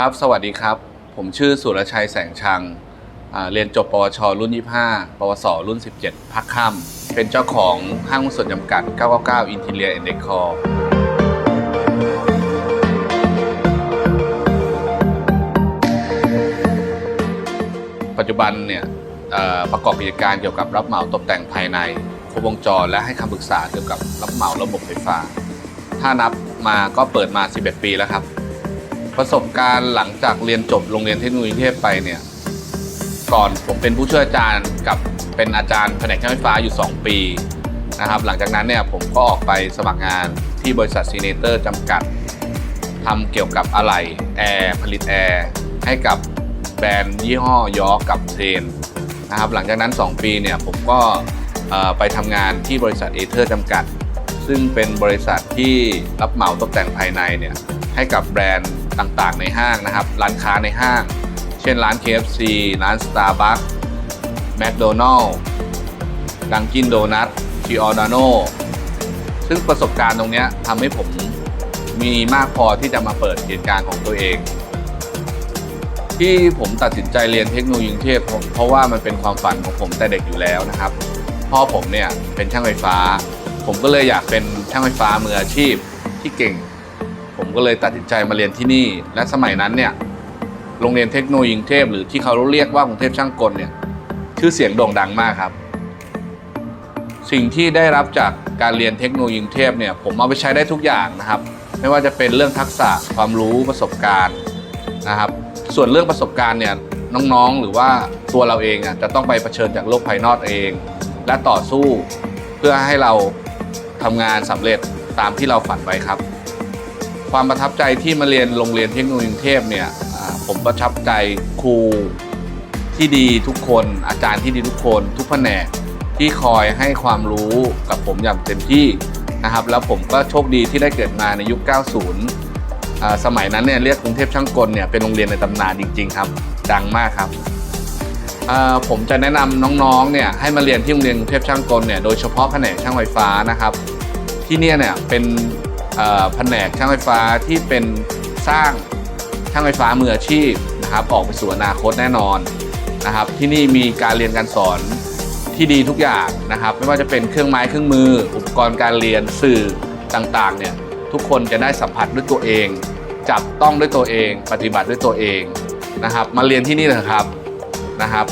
ครับ สวัสดีครับ ผมชื่อสุรชัยแสงชัง เรียนจบปวช รุ่น 25 ปวส รุ่น 17ภาคค่ำเป็นเจ้าของห้างหุ้นส่วนจำกัด 999 Interior and Decor ปัจจุบันเนี่ยประกอบกิจการเกี่ยวกับรับเหมาตกแต่งภายในครบวงจรและให้คำปรึกษาเกี่ยวกับรับเหมาระบบไฟฟ้า ถ้านับมาก็เปิดมา 11 ปีแล้วครับ ประสบการณ์หลังจากเรียนจบโรงเรียนเทคโนโลยีเทพไปเนี่ย ก่อนผมเป็นผู้ช่วยอาจารย์กับเป็นอาจารย์แผนกช่างไฟฟ้าอยู่ 2 ปีนะครับ หลังจากนั้นเนี่ยผมก็ออกไปสมัครงานที่บริษัทซีเนเตอร์จำกัดทำเกี่ยวกับอะไหล่แอร์ผลิตแอร์ให้กับแบรนด์ยี่ห้อยอกับเทรนนะครับ หลังจากนั้น 2 ปีเนี่ยผมก็ไปทำงานที่บริษัทเอเธอร์จำกัด ซึ่งเป็นบริษัทที่รับเหมาตกแต่งภายในเนี่ยให้กับแบรนด์ ต่างๆ ในห้างนะครับ ร้านค้าในห้าง เช่นร้าน KFC ร้าน Starbucks McDonald's Dunkin' Donut Giordano ซึ่งประสบการณ์ตรงนี้ทำให้ผมมีมากพอที่จะมาเปิดกิจการของตัวเอง ที่ผมตัดสินใจเรียนเทคโนโลยีเทพเพราะว่ามันเป็นความฝันของผมแต่เด็กอยู่แล้วนะครับ พ่อผมเนี่ยเป็นช่างไฟฟ้า ผมก็เลยอยากเป็นช่างไฟฟ้ามืออาชีพที่เก่ง ผมก็เลยตัดสินใจมาเรียนที่นี่ และสมัยนั้นเนี่ยโรงเรียนเทคโนโลยีกรุงเทพหรือที่เขาเรียกว่ากรุงเทพช่างกลเนี่ยชื่อเสียงโด่งดังมากครับ สิ่งที่ได้รับจากการเรียนเทคโนโลยีกรุงเทพเนี่ยผมเอาไปใช้ได้ทุกอย่างนะครับ ไม่ว่าจะเป็นเรื่องทักษะความรู้ประสบการณ์นะครับ ส่วนเรื่องประสบการณ์เนี่ยน้องๆหรือว่าตัวเราเองอะจะต้องไปเผชิญจากโลกภายนอกเอง และต่อสู้เพื่อให้เราทำงานสำเร็จตามที่เราฝันไว้ครับ ความประทับใจที่มาเรียนโรงเรียนเทคโนโลยีกรุงเทพเนี่ยผมประทับใจครูที่ดีทุกคนอาจารย์ที่ดีทุกคน ทุกแผนกที่คอยให้ความรู้กับผมอย่างเต็มที่นะครับแล้วผมก็โชคดีที่ได้เกิดมาในยุค 90อ่าสมัยนั้นเนี่ยเรียกกรุงเทพช่างกลเนี่ยเป็นโรงเรียนในตำนานจริง ๆ ครับ ดังมากครับอ่าผมจะแนะนำน้องๆเนี่ยให้มาเรียนที่โรงเรียนกรุงเทพช่างกลเนี่ยโดยเฉพาะแผนกช่างไฟฟ้านะครับ ที่เนี่ยเนี่ยเป็น แผนกช่างไฟฟ้าที่เป็นสร้างช่างไฟฟ้ามืออาชีพนะครับออกไปสู่อนาคตแน่นอนนะครับ ที่นี่มีการเรียนการสอนที่ดีทุกอย่างนะครับ ไม่ว่าจะเป็นเครื่องไม้เครื่องมือ อุปกรณ์การเรียนสื่อต่างๆเนี่ยทุกคนจะได้สัมผัสด้วยตัวเอง จับต้องด้วยตัวเอง ปฏิบัติด้วยตัวเองนะครับ มาเรียนที่นี่เถอะครับนะครับ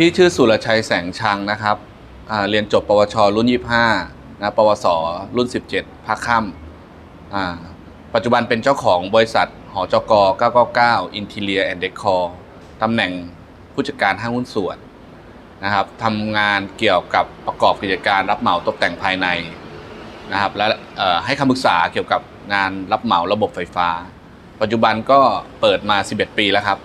พี่ชื่อสุรชัยแสงชังนะครับเรียนจบปวช รุ่น 25นะปวส รุ่น 17ภาคค่ำอ่าปัจจุบันเป็นเจ้าของบริษัท หอจก 999 Interior and Decor ตำแหน่งผู้จัดการห้างหุ้นส่วนนะครับทำงานเกี่ยวกับประกอบกิจการรับเหมาตกแต่งภายในนะครับและให้คำปรึกษาเกี่ยวกับงานรับเหมาระบบไฟฟ้า ปัจจุบันก็เปิดมา 11 ปีแล้วครับ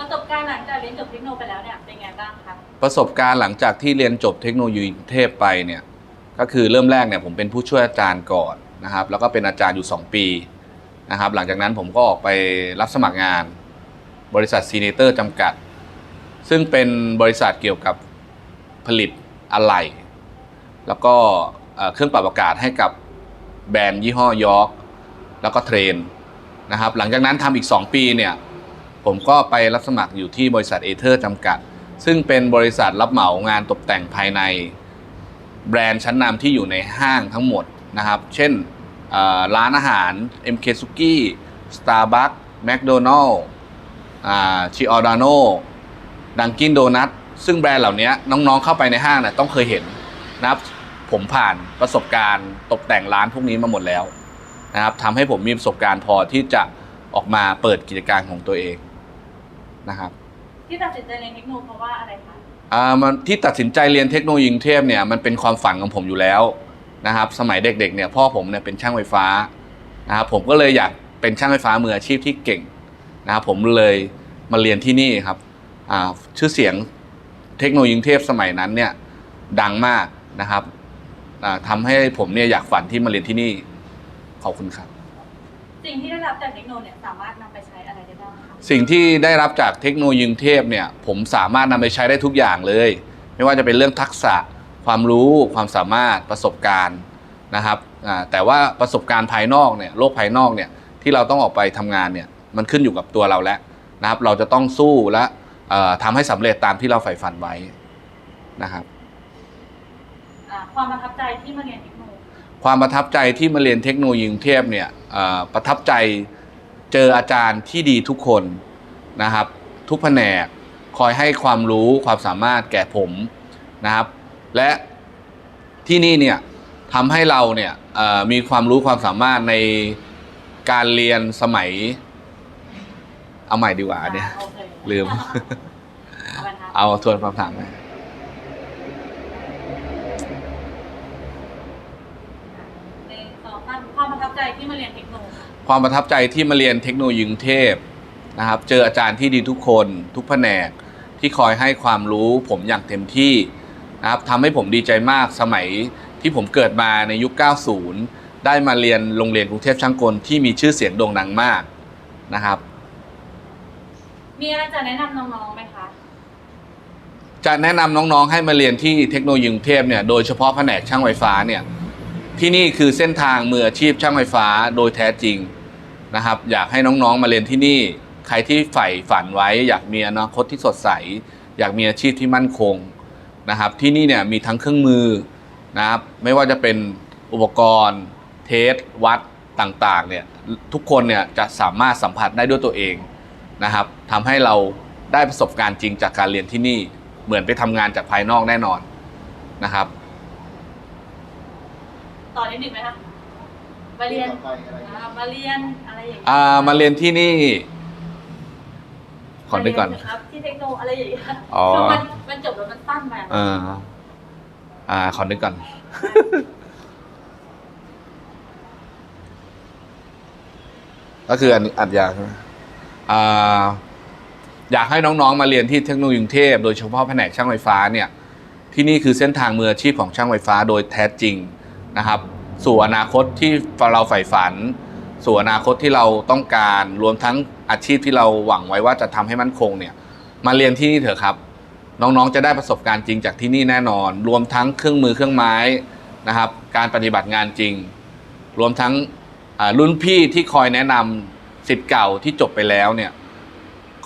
ประสบการณ์หลังจากเรียนจบเทคโนไปแล้วเนี่ยเป็นไงบ้างครับประสบการณ์หลังจากที่เรียนจบเทคโนโลยีกรุงเทพไปเนี่ยก็คือเริ่มแรกเนี่ยผมเป็นผู้ช่วยอาจารย์ก่อนนะครับ แล้วก็เป็นอาจารย์อยู่ 2 ปีนะครับหลังจากนั้นผมก็ออกไปรับสมัครงาน บริษัทซีเนเตอร์จำกัด ซึ่งเป็นบริษัทเกี่ยวกับผลิตอะไหล่แล้วก็เอ่อเครื่องปรับอากาศให้กับแบรนด์ยี่ห้อยอร์กแล้วก็เทรนนะครับหลังจากนั้นทำอีก 2 ปีเนี่ย ผมก็ไปรับสมัครอยู่ที่บริษัทเอเธอร์จำกัด ซึ่งเป็นบริษัทรับเหมางานตกแต่งภายใน แบรนด์ชั้นนำที่อยู่ในห้างทั้งหมดนะครับ เช่นร้านอาหาร MK s u k i Starbucks McDonald ชิออดาโนดังกินโดนัทซึ่งแบรนด์เหล่านี้น้องๆเข้าไปในห้างเนี่ยต้องเคยเห็นนะครับผมผ่านประสบการณ์ตกแต่งร้านพวกนี้มาหมดแล้วนะครับทำให้ผมมีประสบการณ์พอที่จะออกมาเปิดกิจการของตัวเอง นะครับที่ตัดสินใจเรียนเทคโนเพราะว่าอะไรคะอ่ามันที่ตัดสินใจเรียนเทคโนโลยีกรุงเทพเนี่ยมันเป็นความฝันของผมอยู่แล้วนะครับสมัยเด็กๆเนี่ยพ่อผมเนี่ยเป็นช่างไฟฟ้านะครับผมก็เลยอยากเป็นช่างไฟฟ้ามืออาชีพที่เก่งนะครับผมเลยมาเรียนที่นี่ครับอ่าชื่อเสียงเทคโนโลยีกรุงเทพสมัยนั้นเนี่ยดังมากนะครับอ่าทำให้ผมเนี่ยอยากฝันที่มาเรียนที่นี่ขอบคุณครับ สิ่งที่ได้รับจากเทคโนเนี่ยสามารถนำไปใช้อะไรได้บ้างคะสิ่งที่ได้รับจากเทคโนโลยีกรุงเทพเนี่ยผมสามารถนำไปใช้ได้ทุกอย่างเลย ไม่ว่าจะเป็นเรื่องทักษะ ความรู้ความสามารถประสบการณ์นะครับอ่าแต่ว่าประสบการณ์ภายนอกเนี่ยโลกภายนอกเนี่ยที่เราต้องออกไปทำงานเนี่ยมันขึ้นอยู่กับตัวเราแล้วนะครับเราจะต้องสู้และเอ่อทำให้สำเร็จตามที่เราใฝ่ฝันไว้นะครับ อ่าความประทับใจที่มาเรียนเทคโน ความประทับใจที่มาเรียนเทคโนโลยีกรุงเทพเนี่ยเอ่อประทับใจเจออาจารย์ที่ดีทุกคนนะครับ ทุกแผนกคอยให้ความรู้ความสามารถแก่ผมนะครับ และที่นี่เนี่ยทำให้เราเนี่ยเอ่อมีความรู้ความสามารถในการเรียนสมัย เอาใหม่ดีกว่าเนี่ยอ่าโอเคลืมเอาไปคะเอาทวนคำถามไหม หนึ่งสองสามความประทับ ใจที่มาเรียนเทคโนความประทับใจที่มาเรียนเทคโนโลยีกรุงเทพนะครับ เจออาจารย์ที่ดีทุกคนทุกแผนกที่คอยให้ความรู้ผมอย่างเต็มที่นะครับทำให้ผมดีใจมากสมัยที่ผมเกิดมาในยุค 90 ได้มาเรียนโรงเรียนกรุงเทพช่างกลที่มีชื่อเสียงโด่งดังมากนะครับ มีอะไรจะแนะนำน้องๆไหมคะ จะแนะนำน้องๆให้มาเรียนที่เทคโนโลยีกรุงเทพเนี่ยโดยเฉพาะแผนกช่างไฟฟ้าเนี่ย ที่นี่คือเส้นทางมืออาชีพช่างไฟฟ้าโดยแท้จริงนะครับ อยากให้น้องๆมาเรียนที่นี่ ใครที่ใฝ่ฝันไว้ อยากมีอนาคตที่สดใส อยากมีอาชีพที่มั่นคงนะครับ ที่นี่เนี่ยมีทั้งเครื่องมือนะครับไม่ว่าจะเป็นอุปกรณ์ เทสวัดต่างๆเนี่ยทุกคนเนี่ยจะสามารถสัมผัสได้ด้วยตัวเองนะครับทำให้เราได้ประสบการณ์จริงจากการเรียนที่นี่ เหมือนไปทำงานจากภายนอกแน่นอนนะครับ ต่อนิดหนึ่งไหมคะมาเรียนต่อไปอะไรอ่ามาเรียนอะไรอย่างเงี้ยอ่ามาเรียนที่นี่ ขอนึกก่อนมาเรียครับที่เทคโนอะไรอย่างเงี้ยอ๋อ คือมันมันจบแล้วมันสั้นไปเอ่าอ่า ขอนึกก่อน ก็คืออันอัดยาใช่ไหมอ่าอยากให้น้องๆ มาเรียนที่เทคโนโลยีกรุงเทพโดยเฉพาะแผนกช่างไฟฟ้าเนี่ย ที่นี่คือเส้นทางมืออาชีพของช่างไฟฟ้าโดยแท้จริง นะครับ สู่อนาคตที่เราใฝ่ฝัน สู่อนาคตที่เราต้องการรวมทั้งอาชีพที่เราหวังไว้ว่าจะทำให้มั่นคงเนี่ยมาเรียนที่นี่เถอะครับ น้องๆจะได้ประสบการณ์จริงจากที่นี่แน่นอน รวมทั้งเครื่องมือเครื่องไม้นะครับ การปฏิบัติงานจริง รวมทั้งรุ่นพี่ที่คอยแนะนำสิทธิ์เก่าที่จบไปแล้วเนี่ย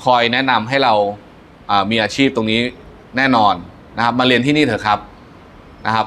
คอยแนะนำให้เราามีอาชีพตรงนี้แน่นอนนะครับ มาเรียนที่นี่เถอะครับนะครับ